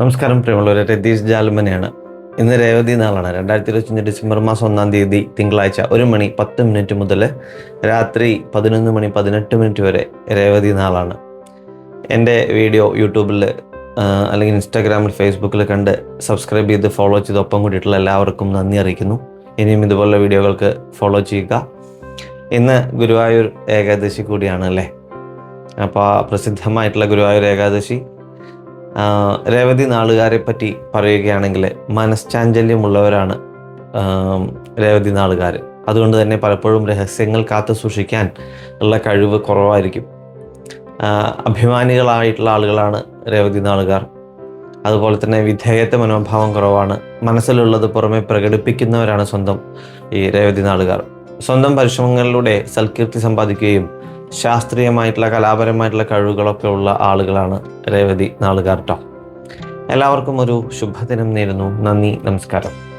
നമസ്കാരം പ്രിയമുള്ളവരെ രതീഷ് ജാൽമനെയാണ് ഇന്ന് രേവതി നാളാണ് രണ്ടായിരത്തി ഇരുപത്തഞ്ച് ഡിസംബർ മാസം ഒന്നാം തീയതി തിങ്കളാഴ്ച ഒരു മണി പത്ത് മിനിറ്റ് മുതൽ രാത്രി പതിനൊന്ന് മണി പതിനെട്ട് മിനിറ്റ് വരെ രേവതി നാളാണ്. എന്റെ വീഡിയോ യൂട്യൂബിൽ അല്ലെങ്കിൽ ഇൻസ്റ്റാഗ്രാമിൽ ഫേസ്ബുക്കിൽ കണ്ട് സബ്സ്ക്രൈബ് ചെയ്ത് ഫോളോ ചെയ്ത് ഒപ്പം കൂടിയിട്ടുള്ള എല്ലാവർക്കും നന്ദി അറിയിക്കുന്നു. ഇനിയും ഇതുപോലുള്ള വീഡിയോകൾക്ക് ഫോളോ ചെയ്യുക. ഇന്ന് ഗുരുവായൂർ ഏകാദശി കൂടിയാണ് അല്ലേ? അപ്പോൾ പ്രസിദ്ധമായിട്ടുള്ള ഗുരുവായൂർ ഏകാദശി രേവതി നാളുകാരെ പറ്റി പറയുകയാണെങ്കിൽ മനഃശാഞ്ചല്യമുള്ളവരാണ് ആം, രേവതി നാളുകാർ അതുകൊണ്ട് തന്നെ പലപ്പോഴും രഹസ്യങ്ങൾ കാത്തു സൂക്ഷിക്കാൻ ഉള്ള കഴിവ് കുറവായിരിക്കും. അഭിമാനികളായിട്ടുള്ള ആളുകളാണ് രേവതി നാളുകാർ. അതുപോലെ തന്നെ വിധേയത്വ മനോഭാവം കുറവാണ്. മനസ്സിലുള്ളത് പുറമെ പ്രകടിപ്പിക്കുന്നവരാണ് സ്വന്തം ഈ രേവതി നാളുകാർ. സ്വന്തം പരിശ്രമങ്ങളിലൂടെ സൽകീർത്തി സമ്പാദിക്കുകയും ശാസ്ത്രീയമായിട്ടുള്ള കലാപരമായിട്ടുള്ള കഴിവുകളൊക്കെ ഉള്ള ആളുകളാണ് രേവതി നാളുകാർ എല്ലാവർക്കും ഒരു ശുഭദിനം നേരുന്നു. നന്ദി നമസ്കാരം.